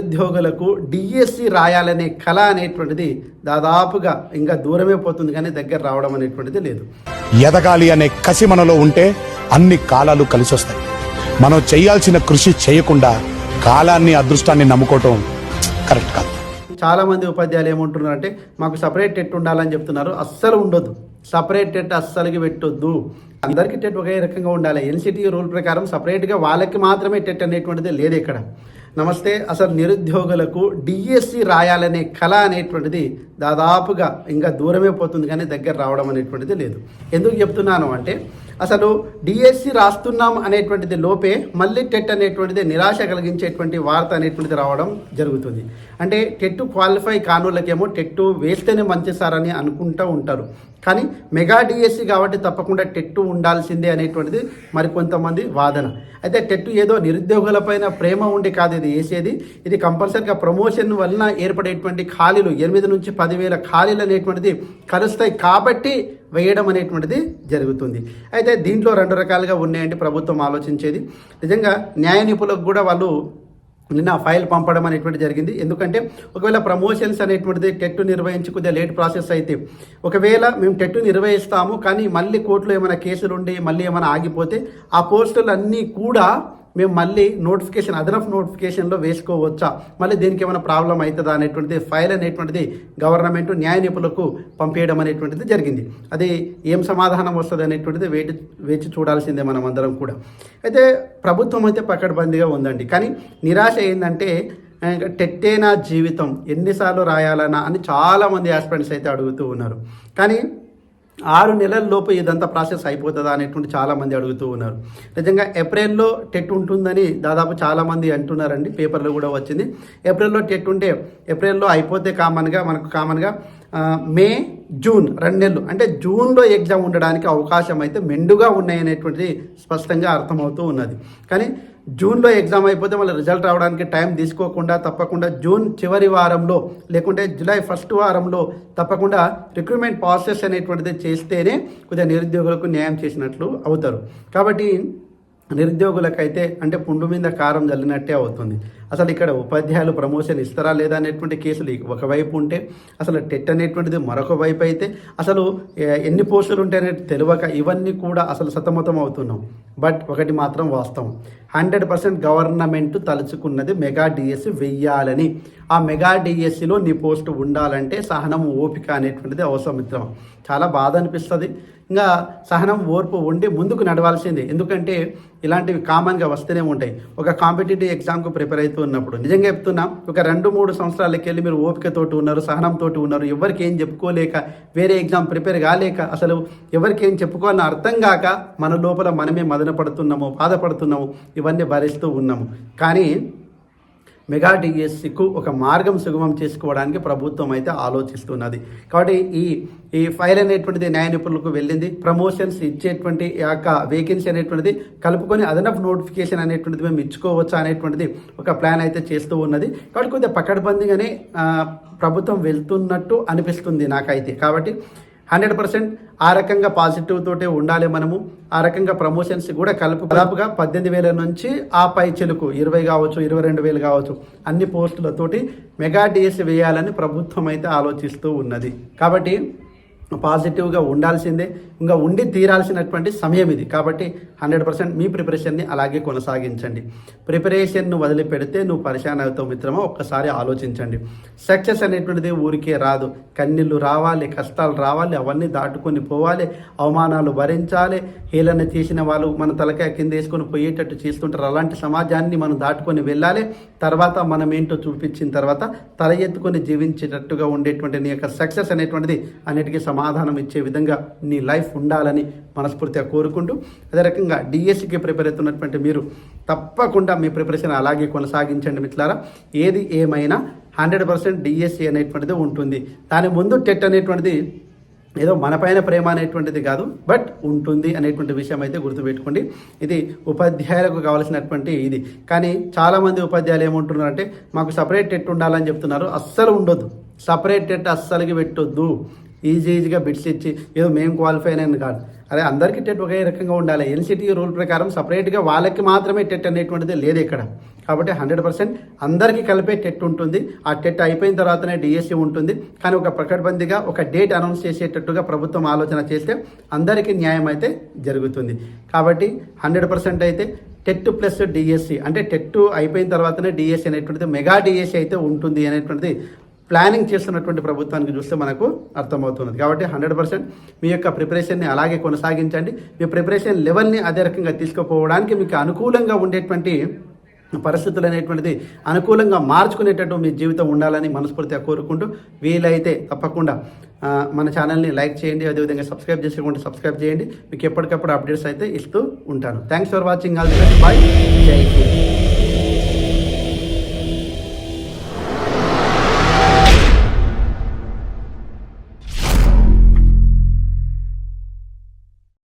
నిరుద్యోగులకు డిఎస్సి రాయాలనే కళ అనేటువంటిది దాదాపుగా ఇంకా దూరమే పోతుంది కానీ దగ్గర రావడం అనేటువంటిది లేదు. ఎదగాలి అనే కసి మనలో ఉంటే అన్ని కాలాలు కలిసొస్తాయి. మనం చేయాల్సిన కృషి చేయకుండా కాలాన్ని అదృష్టాన్ని నమ్ముకోవటం కరెక్ట్ కాదు. చాలా మంది ఉపాధ్యాయులు ఏమంటున్నారు అంటే మాకు సపరేట్ టెట్ ఉండాలని చెప్తున్నారు అస్సలు ఉండొద్దు. సపరేట్ టెట్ అస్సలకి పెట్టొద్దు. అందరికీ టెట్ ఒకే రకంగా ఉండాలి. ఎన్సిటీ రూల్ ప్రకారం సపరేట్గా వాళ్ళకి మాత్రమే టెట్ అనేటువంటిది లేదు ఇక్కడ. నమస్తే అసలు నిరుద్యోగులకు డిఎస్సి రాయాలనే కళ అనేటువంటిది దాదాపుగా ఇంకా దూరమే పోతుంది కానీ దగ్గర రావడం అనేటువంటిది లేదు. ఎందుకు చెప్తున్నాను అంటే అసలు డిఎస్సి రాస్తున్నాం అనేటువంటిది లోపే మళ్ళీ టెట్ అనేటువంటిది నిరాశ కలిగించేటువంటి వార్త అనేటువంటిది రావడం జరుగుతుంది. అంటే టెట్ క్వాలిఫై కానోళ్ళకేమో టెట్ వేస్తేనే మంచి సార్ అని అనుకుంటూ ఉంటారు. కానీ మెగా డిఎస్సి కాబట్టి తప్పకుండా టెట్ ఉండాల్సిందే అనేటువంటిది మరికొంతమంది వాదన. అయితే టెట్ ఏదో నిరుద్యోగులపైన ప్రేమ ఉండి కాదు ఇది వేసేది. ఇది కంపల్సరీగా ప్రమోషన్ వలన ఏర్పడేటువంటి ఖాళీలు ఎనిమిది నుంచి పదివేల ఖాళీలు అనేటువంటిది కలుస్తాయి. కాబట్టి వేయడం అనేటువంటిది జరుగుతుంది. అయితే దీంట్లో రెండు రకాలుగా ఉన్నాయండి ప్రభుత్వం ఆలోచించేది. నిజంగా న్యాయ నిపుణులకు కూడా వాళ్ళు నిన్న ఫైల్ పంపడం అనేటువంటి జరిగింది. ఎందుకంటే ఒకవేళ ప్రమోషన్స్ అనేటువంటిది టెట్ నిర్వహించి కొద్దిగా లేట్ ప్రాసెస్ అయితే ఒకవేళ మేము టెట్ నిర్వహిస్తాము కానీ మళ్ళీ కోర్టులో ఏమైనా కేసులు ఉండి మళ్ళీ ఏమైనా ఆగిపోతే ఆ పోస్టులన్నీ కూడా మేము మళ్ళీ నోటిఫికేషన్ అదనపు నోటిఫికేషన్లో వేసుకోవచ్చా? మళ్ళీ దీనికి ఏమైనా ప్రాబ్లం అవుతుందా అనేటువంటిది ఫైల్ అనేటువంటిది గవర్నమెంట్ న్యాయ నిపుణులకు పంపేయడం అనేటువంటిది జరిగింది. అది ఏం సమాధానం వస్తుంది అనేటువంటిది వేచి వేచి చూడాల్సిందే మనం అందరం కూడా. అయితే ప్రభుత్వం అయితే పకడ్బందీగా ఉందండి. కానీ నిరాశ ఏంటంటే ఇంకా టెట్టేనా జీవితం ఎన్నిసార్లు రాయాలనా అని చాలామంది ఆస్పిరెంట్స్ అయితే అడుగుతూ ఉన్నారు. కానీ ఆరు నెలల్లోపు ఇదంతా ప్రాసెస్ అయిపోతుందా అనేటువంటి చాలామంది అడుగుతూ ఉన్నారు. నిజంగా ఏప్రిల్లో టెట్ ఉంటుందని దాదాపు చాలామంది అంటున్నారండి. పేపర్లో కూడా వచ్చింది. ఏప్రిల్లో టెట్ ఉంటే ఏప్రిల్లో అయిపోతే కామన్గా మనకు కామన్గా మే జూన్ రెండు నెలలు. అంటే జూన్లో ఎగ్జామ్ ఉండడానికి అవకాశం అయితే మెండుగా ఉన్నాయనేటువంటిది స్పష్టంగా అర్థమవుతూ ఉన్నది. కానీ జూన్లో ఎగ్జామ్ అయిపోతే మళ్ళీ రిజల్ట్ రావడానికి టైం తీసుకోకుండా తప్పకుండా జూన్ చివరి వారంలో లేకుంటే జూలై ఫస్ట్ వారంలో తప్పకుండా రిక్రూట్మెంట్ ప్రాసెస్ అనేటువంటిది చేస్తేనే కొద్దిగా నిరుద్యోగులకు న్యాయం చేసినట్లు అవుతారు. కాబట్టి నిరుద్యోగులకైతే అంటే పుండు మీద కారం జల్లినట్టే అవుతుంది. అసలు ఇక్కడ ఉపాధ్యాయులు ప్రమోషన్ ఇస్తారా లేదా అనేటువంటి కేసులు ఒకవైపు ఉంటే అసలు టెట్ అనేటువంటిది మరొక వైపు అయితే అసలు ఎన్ని పోస్టులు ఉంటాయనే తెలియక ఇవన్నీ కూడా అసలు సతమతం అవుతున్నాం. బట్ ఒకటి మాత్రం వాస్తవం. హండ్రెడ్ పర్సెంట్ గవర్నమెంట్ తలుచుకున్నది మెగా డిఎస్సి వెయ్యాలని. ఆ మెగా డిఎస్సిలో నీ పోస్టు ఉండాలంటే సహనం ఓపిక అనేటువంటిది అవసరం మిత్రం. చాలా బాధ అనిపిస్తుంది. ఇంకా సహనం ఓర్పు ఉండి ముందుకు నడవాల్సిందే. ఎందుకంటే ఇలాంటివి కామన్గా వస్తూనే ఉంటాయి. ఒక కాంపిటేటివ్ ఎగ్జామ్కు ప్రిపేర్ అవుతూ ఉన్నప్పుడు. నిజంగా చెప్తున్నా ఒక రెండు మూడు సంవత్సరాలకి వెళ్ళి మీరు ఓపికతోటి ఉన్నారు సహనంతో ఉన్నారు ఎవరికి ఏం చెప్పుకోలేక వేరే ఎగ్జామ్ ప్రిపేర్ కాలేక అసలు ఎవరికి ఏం చెప్పుకోవాలని అర్థం కాక మన లోపల మనమే మదన పడుతున్నాము బాధపడుతున్నాము ఇవన్నీ భరిస్తూ ఉన్నాము. కానీ మెగా డిఎస్సికు ఒక మార్గం సుగమం చేసుకోవడానికి ప్రభుత్వం అయితే ఆలోచిస్తున్నది. కాబట్టి ఈ ఈ ఫైల్ అనేటువంటిది న్యాయ నిపుణులకు వెళ్ళింది. ప్రమోషన్స్ ఇచ్చేటువంటి యొక్క వేకెన్సీ అనేటువంటిది కలుపుకొని అదనపు నోటిఫికేషన్ అనేటువంటిది మేము ఇచ్చుకోవచ్చా అనేటువంటిది ఒక ప్లాన్ అయితే చేస్తూ ఉన్నది. కాబట్టి కొద్దిగా పకడ్బందీగానే ప్రభుత్వం వెళ్తున్నట్టు అనిపిస్తుంది నాకైతే. కాబట్టి హండ్రెడ్ పర్సెంట్ ఆ రకంగా పాజిటివ్ తోటే ఉండాలి మనము. ఆ రకంగా ప్రమోషన్స్ కూడా కలుపు కలపగా పద్దెనిమిది వేల నుంచి ఆ పై చెలుకు ఇరవై కావచ్చు ఇరవై రెండు వేలు కావచ్చు అన్ని పోస్టులతోటి మెగా డిఎస్ వేయాలని ప్రభుత్వం అయితే ఆలోచిస్తూ ఉన్నది. కాబట్టి పాజిటివ్గా ఉండాల్సిందే ఇంకా ఉండి తీరాల్సినటువంటి సమయం ఇది. కాబట్టి హండ్రెడ్ పర్సెంట్ మీ ప్రిపరేషన్ని అలాగే కొనసాగించండి. ప్రిపరేషన్ను వదిలిపెడితే నువ్వు పరిశాన్ అవుతావు మిత్రమా? ఒక్కసారి ఆలోచించండి. సక్సెస్ అనేటువంటిది ఊరికే రాదు. కన్నీళ్ళు రావాలి కష్టాలు రావాలి అవన్నీ దాటుకొని పోవాలి అవమానాలు భరించాలి హేళన చేసిన వాళ్ళు మన తలకాయ కింద వేసుకొని పోయేటట్టు చేస్తుంటారు. అలాంటి సమాజాన్ని మనం దాటుకొని వెళ్ళాలి. తర్వాత మనం ఏంటో చూపించిన తర్వాత తల ఎత్తుకొని జీవించేటట్టుగా ఉండేటువంటి నీ యొక్క సక్సెస్ అనేటువంటిది అన్నిటికీ సమాధానం ఇచ్చే విధంగా నీ లైఫ్ ఉండాలని మనస్ఫూర్తిగా కోరుకుంటూ అదే రకంగా డిఎస్సికి ప్రిపేర్ అవుతున్నటువంటి మీరు తప్పకుండా మీ ప్రిపరేషన్ అలాగే కొనసాగించండి మిత్రులారా. ఏది ఏమైనా హండ్రెడ్ పర్సెంట్ డిఎస్సి అనేటువంటిది ఉంటుంది. దాని ముందు టెట్ అనేటువంటిది ఏదో మనపైన ప్రేమ అనేటువంటిది కాదు బట్ ఉంటుంది అనేటువంటి విషయం అయితే గుర్తుపెట్టుకోండి. ఇది ఉపాధ్యాయులకు కావాల్సినటువంటి ఇది. కానీ చాలామంది ఉపాధ్యాయులు ఏమంటున్నారంటే మాకు సపరేట్ టెట్ ఉండాలని చెప్తున్నారు. అస్సలు ఉండొద్దు. సపరేట్ టెట్ అస్సలుకి పెట్టొద్దు. ఈజీ ఈజీగా బిట్స్ ఇచ్చి ఏదో మేము క్వాలిఫై అయినాను కాదు? అదే అందరికీ టెట్ ఒకే రకంగా ఉండాలి. ఎన్సిటీ రూల్ ప్రకారం సపరేట్గా వాళ్ళకి మాత్రమే టెట్ అనేటువంటిది లేదు ఇక్కడ. కాబట్టి హండ్రెడ్ పర్సెంట్ అందరికీ కలిపే టెట్ ఉంటుంది. ఆ టెట్ అయిపోయిన తర్వాతనే డిఎస్సి ఉంటుంది. కానీ ఒక ప్రకటబందిగా ఒక డేట్ అనౌన్స్ చేసేటట్టుగా ప్రభుత్వం ఆలోచన చేస్తే అందరికీ న్యాయం అయితే జరుగుతుంది. కాబట్టి హండ్రెడ్ పర్సెంట్ అయితే టెట్ ప్లస్ డిఎస్సి అంటే టెట్ అయిపోయిన తర్వాతనే డిఎస్సి అనేటువంటిది మెగా డిఎస్సి అయితే ఉంటుంది అనేటువంటిది ప్లానింగ్ చేస్తున్నటువంటి ప్రభుత్వానికి చూస్తే మనకు అర్థమవుతున్నది. కాబట్టి హండ్రెడ్ పర్సెంట్ మీ యొక్క ప్రిపరేషన్ని అలాగే కొనసాగించండి. మీ ప్రిపరేషన్ లెవెల్ని అదే రకంగా తీసుకుపోవడానికి మీకు అనుకూలంగా ఉండేటువంటి పరిస్థితులు అనేటువంటిది అనుకూలంగా మార్చుకునేటట్టు మీ జీవితం ఉండాలని మనస్ఫూర్తిగా కోరుకుంటూ వీలైతే తప్పకుండా మన ఛానల్ని లైక్ చేయండి. అదేవిధంగా సబ్స్క్రైబ్ చేసుకోండి సబ్స్క్రైబ్ చేయండి. మీకు ఎప్పటికప్పుడు అప్డేట్స్ అయితే ఇస్తూ ఉంటాను. Thanks for watching all the bye జై హింద్.